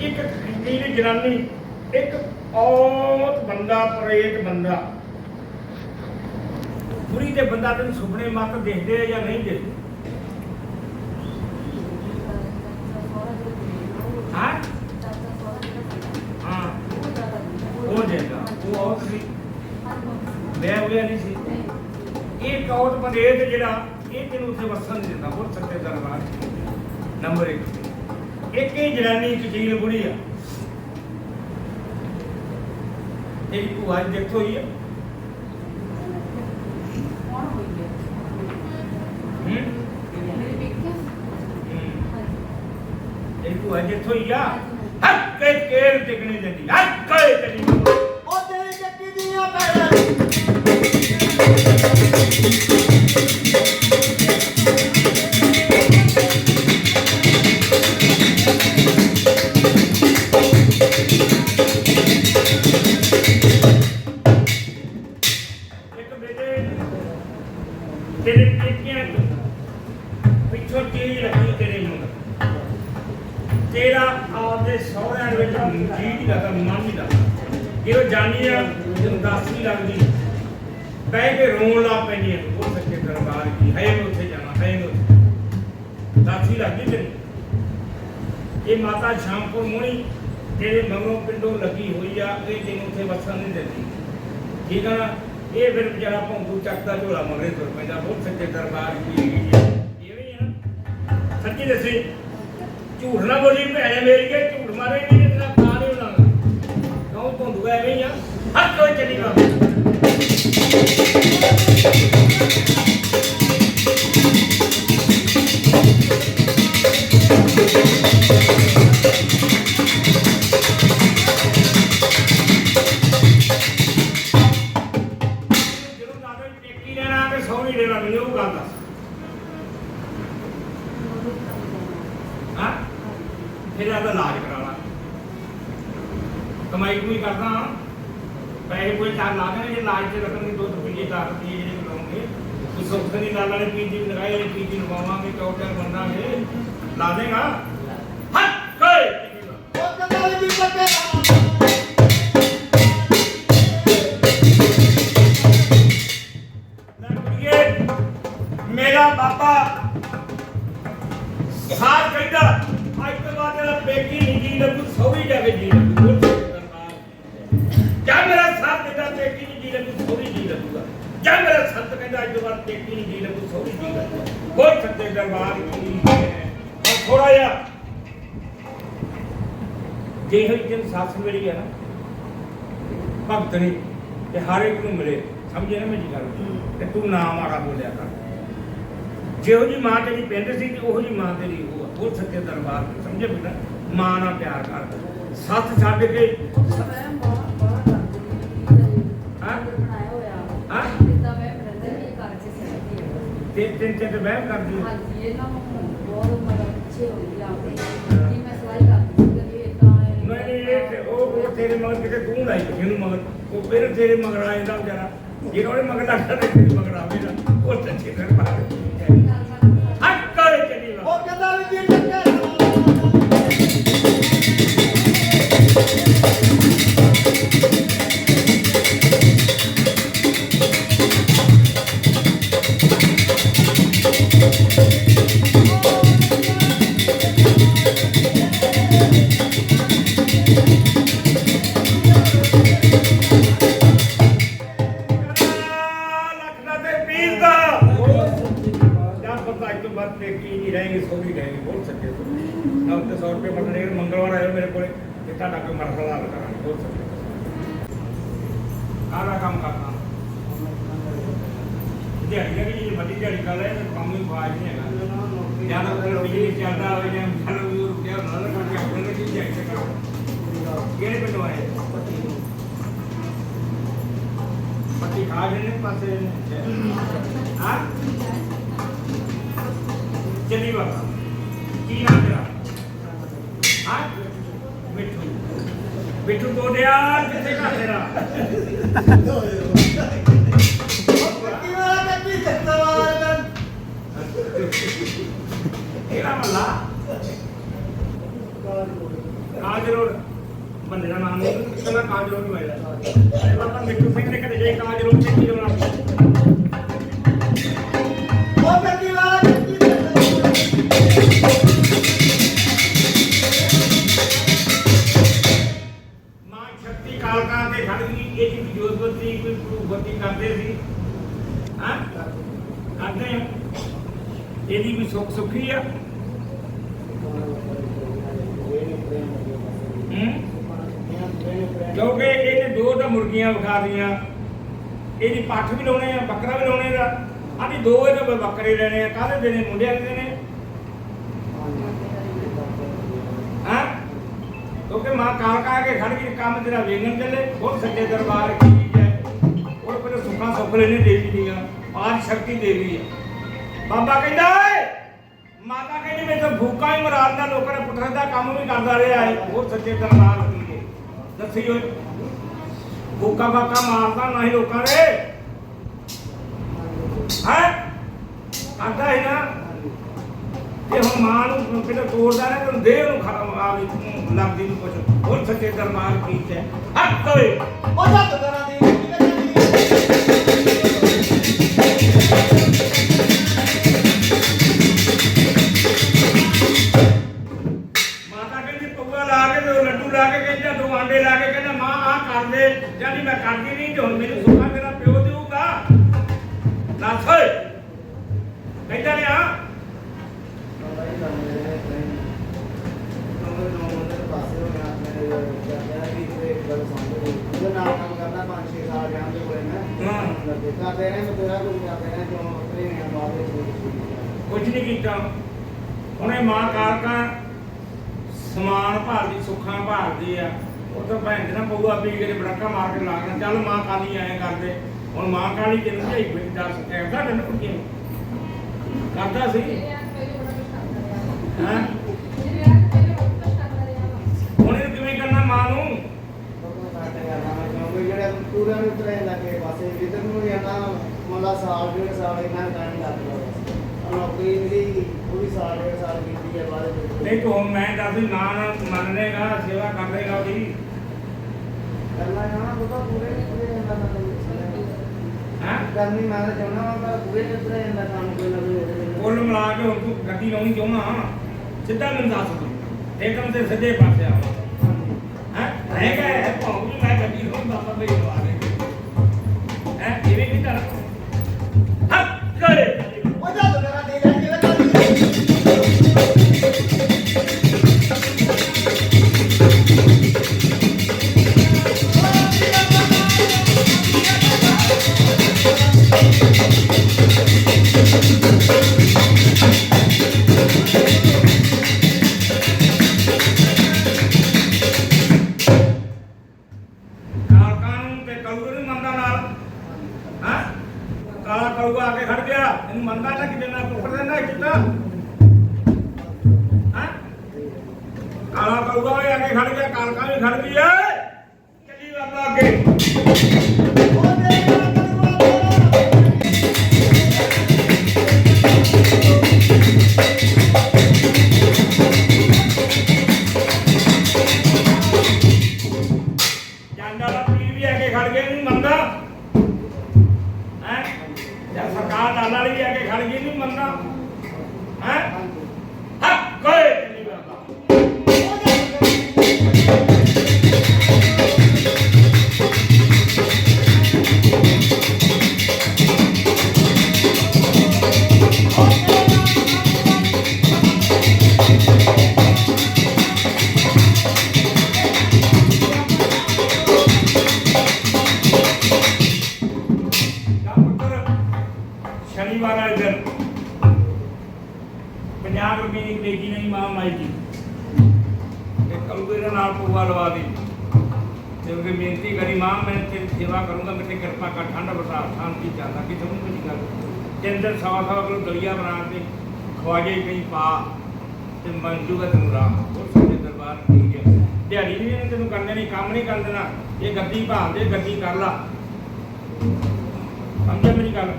ਇੱਕ ਖੰਡੀ ਜਨਾਨੀ, ਇੱਕ ਔਤ ਬੰਦਾ ਪ੍ਰੇਤ ਬੰਦਾ। ਬੁਰੀ ਤੇ ਬੰਦਾ ਤੈਨੂੰ ਸੁਪਨੇ ਮੱਤ ਦੇਖਦੇ ਆ ਜਾਂ ਨਹੀਂ ਦੇਖਦੇ? ਹਾਂ? ਹਾਂ। ਉਹ ਜੇਗਾ ਉਹ ਔਤ ਸੀ। ਮੈਂ ਉਹ ਨਹੀਂ ਸੀ। ਇਹ ਔਰਤ ਪ੍ਰੇਤ ਜਿਹੜਾ, ਇਹ ਤੈਨੂੰ ਉੱਥੇ ਵਸਣ ਨਹੀਂ ਦਿੰਦਾ। ਬਹੁਤ ਸੱਚੇ ਦਰਬਾਰ ਨੰਬਰ 1 ਇੱਕ ਹੀ ਜਨਾਨੀ ਇੱਕ ਜੀਲ ਬੁੜੀ ਆ। ਤੇਰੀ ਭੂਆ ਦੀ ਡੈਥ ਹੋਈ ਆ। ਹੂੰ? ਤੇਰੀ ਭੂਆ ਦੀ ਡੈਥ ਹੋਈ ਆ। ਹੱਕ ਕੇ ਕੇਰ ਟਿਕਣੀ ਦਿੰਦੀ ਹੱਕ ਕੇ ਤੇਰੀ ਉਹ ਤੇਰੀ ਚੱਕੀ ਦੀਆਂ ਪੈੜਾਂ। ਤੇਰੇ ਪੇਕਿਆਂ ਤੋਂ ਪਿੱਛੋਂ ਚੀਜ਼ ਲੱਗੀ ਤੇਰੇ ਮਗਰ ਤੇਰਾ ਆਪਦੇ ਸਹੁਰਿਆਂ ਵਿੱਚ ਜੀ ਨਹੀਂ ਲੱਗਦਾ ਮਨ ਨਹੀਂ ਲੱਗਦਾ ਜਦੋਂ ਜਾਨੀ ਆ, ਜਦੋਂ ਲੱਗਦੀ, ਬਹਿ ਕੇ ਰੋਣ ਲੱਗ ਪੈਂਦੀ ਹੈ ਉਹ ਸੱਚੇ ਦਰਬਾਰ ਕੀ ਹੈ ਮੈਂ ਉੱਥੇ ਜਾਣਾ ਹੈ ਮੈਂ ਉੱਥੇ ਲੱਗਦੀ ਤੇਰੀ। ਇਹ ਮਾਤਾ ਸ਼ਾਮਪੁਰ ਮੁਣੀ ਤੇਰੇ ਮਗਰੋਂ ਪਿੰਡੋਂ ਲੱਗੀ ਹੋਈ ਆ, ਇਹ ਤੈਨੂੰ ਉੱਥੇ ਵਸਣ ਨਹੀਂ ਦਿੰਦੀ। ਠੀਕ ਆ ਨਾ? ਇਹ ਫਿਰ ਵਿਚਾਰਾ ਭੌਂਕੂ ਚੱਕਦਾ, ਝੋਲਾ ਮਗਰੇ ਤੁਰ ਪੈਂਦਾ, ਬਹੁਤ ਸੱਚੇ ਦਰਬਾਰ ਕੀ ਹੈਗੀ ਆ। ਇਹ ਆ ਸੱਚੀ ਦੱਸੀ, ਝੂਠ ਨਾ ਬੋਲੀ, ਭੈਣੇ ਮੇਰੀ ਕੇ ਝੂਠ ਮਾਰੇ ਨਹੀਂ ਤੇਰਾ ਖਾ ਨਹੀਂ ਹੋਣਾ ਕਹੂੰ ਭੌਂਦੂਗਾ ਐਵੇਂ ਆ? ਹੱਥ ਕੋਈ ਚੱਲੀ ਗਾ ਲੈਣਾ ਤੇ ਮੈਨੂੰ ਉਹ ਗੱਲ ਦੱਸ। ਹਾਂ? ਫਿਰ ਆਦਾ ਇਲਾਜ ਕਰਾਉਣਾ ਕਮਾਈ ਕੋਈ ਕਰਦਾ ਹਾਂ। ਪੈਸੇ ਕੋਈ ਚਾਰ ਲਾ ਦੇਣੇ, ਜੇ ਇਲਾਜ ਤੇ ਰਕਮ ਦੀ ਦੋ ਰੁਪਏ ਚਾਰ ਰੁਪਏ ਜਿਹੜੇ ਲਾਉਂਗੇ ਕੋਈ ਸੁੱਖ ਨਹੀਂ ਲਾ ਪੀਜੀ ਲਗਾਏ ਵਾਲੀ ਪੀਜੀ ਲਵਾਵਾਂਗੇ ਚੌਕਰ ਬੰਦਾਂਗੇ ਲਾ ਦੇਗਾ। ਬੋਲ ਕੀ ਹੈ? ਥੋੜਾ ਜਿਹਾ ਜੇ ਹੋਈ ਜਨ ਸਾਥ ਮਿਲੀ ਹੈ ਨਾ, ਭਗਤ ਨੇ ਤੇ ਹਰ ਇੱਕ ਨੂੰ ਮਿਲੇ, ਸਮਝੇ ਨਾ ਮੇਰੀ ਗੱਲ? ਤੇ ਤੂੰ ਨਾ ਮਾੜਾ ਬੋਲਿਆ ਕਰ। ਜਿਹੋ ਜੀ ਮਾਂ ਤੇਰੀ ਪਿੰਡ ਸੀ ਤੇ ਉਹੋ ਜੀ ਮਾਂ ਤੇਰੀ ਉਹ ਉਹ ਸੱਚੇ ਦਰਬਾਰ ਤੇ, ਸਮਝੇ ਬਿਨਾ? ਮਾਂ ਨਾਲ ਪਿਆਰ ਕਰ। ਸੱਤ ਛੱਡ ਕੇ ਤੇ ਤਿੰਨ ਤਿੰਨ ਤੇ ਵਹਿਮ ਕਰਦੀ ਹੈ। ਨਹੀਂ ਨਹੀਂ ਇਹ ਤੇ ਉਹ ਉਹ ਤੇਰੇ ਮਗਰ ਕਿਤੇ ਤੂੰ ਲਾਈ ਜਿਹਨੂੰ ਮਗਰ। ਉਹ ਫਿਰ ਤੇਰੇ ਮਗਰ ਆ ਜਾਂਦਾ ਵਿਚਾਰਾ। ਜਿਹੜਾ ਉਹਦੇ ਮਗਰ ਲੱਗਦਾ ਤੇ ਤੇਰੇ ਮਗਰ ਆਵੇਗਾ। ਉਹ ਸੱਚੇ ਦਰਬਾਰ ਕੀ ਜਾਂ ਪਤਾ ਅੱਜ ਤੋਂ ਬਾਅਦ ਤੇ ਕੀ ਨਹੀਂ ਰਹੇਗੀ ਸੋ ਵੀ ਰਹੇਗੀ ਬਹੁਤ ਸੱਚੇ ਨਾ ਉੱਤੇ 100 ਰੁਪਏ ਮੰਗਣੇ ਮੰਗਲਵਾਰ ਆਇਓ ਮੇਰੇ ਕੋਲੇ ਤੇ ਤੁਹਾਡਾ ਕੋਈ ਮਰਹਲਾ ਹੱਲ ਕਰਾਂਗੇ ਬਹੁਤ ਸੱਚੇ ਕਾਹਦਾ ਕੰਮ ਕਰਨਾ ਦਿਹਾੜੀ ਦਾ ਵੀ ਵੱਡੀ ਦਿਹਾੜੀ ਕਰ ਲੈ ਤੇ ਕੰਮ ਹੀ ਬਾਜ ਨਹੀਂ ਹੈਗਾ ਜਾਂ ਤਾਂ ਫਿਰ ਬਿਜਲੀ ਚੱਲਦਾ ਹੋਵੇ ਜਾਂ ਫਲ ਵੀ ਰੁਕਿਆ ਨਾ ਨਾ ਕਰਕੇ ਆਪਣੇ ਕੀ ਦਿਹਾੜੀ ਤੇ ਕਰੋ ਕਿਹੜੇ ਪਿੰਡੋਂ ਚੱਲੀ ਬਾਬਾ ਕੀ ਨਾਮ ਤੇਰਾ? ਹਾਂ? ਮਿੱਠੂ। ਮਿੱਠੂ ਤੋੜਿਆ ਕਿੱਥੇ ਘਰ ਤੇਰਾ? ਸੁੱਖ ਸੁਖੀ ਆ? ਕਿਉਂਕਿ ਇਹਨੇ ਦੋ ਤਾਂ ਮੁਰਗੀਆਂ ਵਿਖਾ ਦੀਆਂ ਇਹਦੀ ਪੱਠ ਵੀ ਲਾਉਣੇ ਆ, ਬੱਕਰਾ ਵੀ ਲਾਉਣੇ ਦਾ ਆਦੀ ਦੋ ਇਹਦੇ ਬੱਕਰੇ ਲੈਣੇ ਆ। ਕਾਹਦੇ ਦੇਣੇ? ਮੁੰਡਿਆਂ ਦੇ ਦੇਣੇ? ਹਾਂ? ਕਿਉਂਕਿ ਮਾਂ ਕਾਲ ਕਾ ਕੇ ਖੜ ਗਈ, ਕੰਮ ਤੇਰਾ ਵੇਗਨ ਚੱਲੇ। ਬਹੁਤ ਸੱਚੇ ਦਰਬਾਰ ਕੀ ਚੀਜ਼ ਹੈ ਉਹ ਕੋਲ ਸੁੱਖਾਂ ਸੁੱਖ ਲੈਣੇ ਦੇਵੀ ਦੀਆਂ। ਆਦ ਸ਼ਕਤੀ ਦੇਵੀ ਹੈ ਬਾਬਾ ਕਹਿੰਦਾ ਮਾਤਾ ਕਹਿੰਦੀ ਮੈਂ ਤਾਂ ਭੂਕਾ ਹੀ ਮਰਾਦਾ ਲੋਕਾਂ ਨੇ ਪੁੱਠਾ ਦਾ ਕੰਮ ਵੀ ਕਰਦਾ ਰਿਹਾ ਹੈ। ਬਹੁਤ ਸੱਚੇ ਦਰਬਾਰ ਕੀ ਦੱਸੀ ਓਏ। ਭੂਕਾ ਬਾਕਾ ਮਾਰਦਾ ਨਹੀਂ ਲੋਕਾਂ ਦੇ। ਹੈ? ਕਰਦਾ ਹੀ ਨਾ। ਤੇ ਹੁਣ ਮਾਂ ਨੂੰ ਕਿਤੇ ਤੋੜਦਾ ਨਾ ਤੈਨੂੰ ਦੇਹ ਨੂੰ ਖਤਮ ਆ ਵੀ ਲੱਗਦੀ ਨੂੰ ਕੁਛ। ਹੋਰ ਸੱਚੇ ਦਰਬਾਰ ਕੀ ਹੱਥ ਓਏ ਉਹ ਜੱਟ ਕਰਾਂ ਦੀ ਮਾਂ ਕਾਲਕਾ ਸਮਾਨ ਭਾਲਦੀ ਸੁੱਖਾਂ ਭਾਲਦੀ ਆ। ਉਹ ਤਾਂ ਭੈਣ ਦੇ ਨਾ ਪਊਆ ਪੀ ਕੇ ਬੜਕਾ ਮਾਰ ਕੇ ਲਾਗਣਾ ਚੱਲ ਮਾਂ ਕਾਲੀ ਐਂ ਕਰਦੇ। ਹੁਣ ਮਾਂ ਕਾਲੀ ਤੈਨੂੰ ਝਾਈ ਬਈ ਦੱਸ ਕਹਿੰਦਾ ਤੈਨੂੰ ਕੁਝ ਕਰਦਾ ਸੀ। ਹਾਂ? ਹੁਣ ਇਹ ਕਿਵੇਂ ਕਰਨਾ ਮਾਂ ਨੂੰ? ਸਾਲ ਡੇਢ ਸਾਲ ਇਹਨਾਂ ਟਾਈਮ ਲੱਗ ਗਿਆ। ਨੌਕਰੀ ਜਿਹੜੀ ਉਹ ਵੀ ਸਾਲ ਡੇਢ ਸਾਲ ਕੀਤੀ ਹੈ ਬਾਅਦ ਵਿੱਚ। ਨਹੀਂ ਤੂੰ ਮੈਂ ਦੱਸ ਨਾ ਨਾ ਮੰਨੇਗਾ ਸੇਵਾ ਉਹਦੀ। ਕਰਨਾ ਨਾ ਉਹ ਤਾਂ ਪੂਰੇ ਨਹੀਂ ਪੂਰੇ ਜਾਂਦਾ ਮਤਲਬ ਹੈ? ਕਰਨੀ ਮੈਂ ਤਾਂ ਚਾਹੁੰਦਾ ਹਾਂ ਪਰ ਪੂਰੇ ਨਹੀਂ ਪੂਰੇ ਜਾਂਦਾ ਕੰਮ ਕੋਈ ਨਾ ਕੋਈ ਉਹਦੇ। ਕੁੱਲ ਮਿਲਾ ਕੇ ਹੁਣ ਤੂੰ ਗੱਡੀ ਲਾਉਣੀ ਚਾਹੁੰਦਾ ਸਿੱਧਾ ਮੈਨੂੰ ਦੱਸ ਤੂੰ। ਇੱਕਦਮ ਤੇ ਸਿੱਧੇ ਪਾਸੇ ਆ। ਹੈ? ਰਹਿ ਭਾਉ ਵੀ ਮੈਂ ਗੱਡੀ ਲਾਉਂ ਬਾਬਾ ਬਈ ਲਵਾ ਦੇ। ਹੈ? ਇਵੇਂ ਨਹੀਂ ਕਰ ਕਲੂ ਨੂੰ ਮੰਨਦਾ ਨਾਲ। ਹਾਂ? ਕਾਲਾ ਕਲੂਆ ਆ ਕੇ ਖੜ ਗਿਆ। ਇਹਨੂੰ ਮੰਨਦਾ ਨਾ ਕਿ ਜਨਾ ਟੁੱਟ ਦਿੰਦਾ ਕਿਤਾ ਕਾਲਾ ਕਲੂਆ ਵੀ ਅੱਗੇ ਕੇ ਖੜ ਗਿਆ, ਕਾਲਕਾ ਵੀ ਖੜ ਗਈ ਏ ਚੱਲੀ ਬਾਬਾ ਅੱਗੇ। 50 ਰੁਪਏ ਦੀ ਦੇਗੀ ਨਹੀਂ, ਮਾਂ ਮਾਈ ਜੀ। ਤੇ ਕਲੂਏ ਦਾ ਨਾਲ ਪੂਆ ਲਵਾ ਦੀ। ਤੇ ਉਹਨੇ ਬੇਨਤੀ ਕਰੀ, ਮਾਂ, ਮੈਂ ਤੇਰੀ ਸੇਵਾ ਕਰੂੰਗਾ ਮੇਰੇ ਕਿਰਪਾ ਕਰ, ਠੰਡ ਬਰਸਾ ਸ਼ਾਂਤੀ ਚਾਹਦਾ ਕਿ ਤੁਹਾਨੂੰ ਕੁਝ ਗੱਲ ਚੰਦਰ ਸਵਾ ਸਵਾ ਕੋਲ ਦਲੀਆ ਬਣਾ ਕੇ ਖਵਾਜੇ ਕਈ ਪਾ ਤੇ ਮੰਜੂਗਾ ਤੈਨੂੰ ਰਾਹ। ਉਹ ਸਾਡੇ ਦਰਬਾਰ ਠੀਕ ਹੈ। ਦਿਹਾੜੀ ਨਹੀਂ ਇਹਨੇ ਤੈਨੂੰ ਕਰਨੇ ਨਹੀਂ, ਕੰਮ ਨਹੀਂ ਕਰ ਦੇਣਾ। ਇਹ ਗੱਦੀ ਭਾਲ ਦੇ, ਗੱਦੀ ਕਰ ਲਾ। ਸਮਝਿਆ ਮੇਰੀ ਗੱਲ?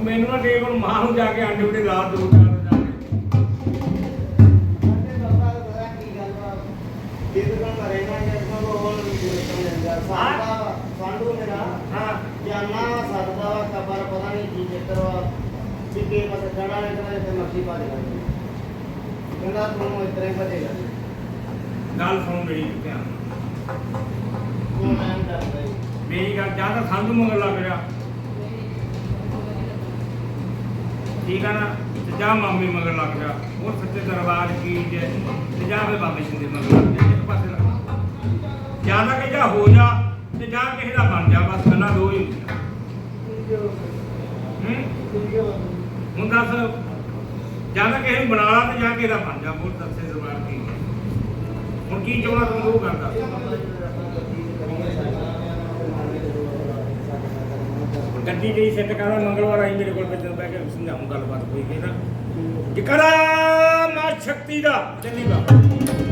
ਉਹ ਮੈਨੂੰ ਨਾ ਟੇਪ ਹੁਣ ਮਾਂ ਜਾ ਕੇ ਆਂਡੇ ਉਡੇ ਰਾਤ ਦੋ ਚਾਰ ਵਜੇ ਜਾ ਕੇ। ਗੱਲ ਸੁਣ ਮੇਰੀ ਧਿਆਨ ਨਾਲ। ਮੇਰੀ ਗੱਲ ਜਾਂ ਤਾਂ ਸੰਧੂ ਮਗਰ ਲੱਗ ਠੀਕ ਆ ਨਾ? ਤੇ ਜਾ ਮਾਮੇ ਮਗਰ ਲੱਗ ਜਾ। ਉਹ ਸੱਚੇ ਦਰਬਾਰ ਕੀ ਜੇ? ਤੇ ਜਾ ਵੇ ਬਾਬੇ ਸਿੰਘ ਮਗਰ ਲੱਗ ਜਾ। ਇੱਕ ਪਾਸੇ ਲੱਗ ਜਾ। ਜਾਂ ਕਿ ਜਾ ਹੋ ਜਾ, ਤੇ ਜਾਂ ਕਿਸੇ ਦਾ ਬਣ ਜਾ। ਬਸ ਗੱਲਾਂ ਦੋ ਹੀ ਹੁੰਦੀਆਂ। ਹੁਣ ਦੱਸ। ਜਾਂ ਤਾਂ ਕਿਸੇ ਨੂੰ ਬਣਾ ਲਾ ਤੇ ਜਾਂ ਕਿਸੇ ਦਾ ਬਣ ਜਾ। ਬੋਲ ਦੱਸੇ ਦਰਬਾਰ ਕੀ ਹੁਣ ਕੀ ਚਾਹੁੰਦਾ ਤੂੰ? ਉਹ ਕਰਦਾ ਗੱਡੀ ਲਈ ਸੈੱਟ ਕਰਾ ਮੰਗਲਵਾਰ ਆਈ ਮੇਰੇ ਕੋਲ ਬਹਿ ਕੇ ਸਮਝਾਉਂ ਗੱਲਬਾਤ ਹੋਈ ਕਿ ਨਾ ਜਿਕਰਾ ਮਾ ਸ਼ਕਤੀ ਦਾ। ਚੱਲੀ ਬਾਬਾ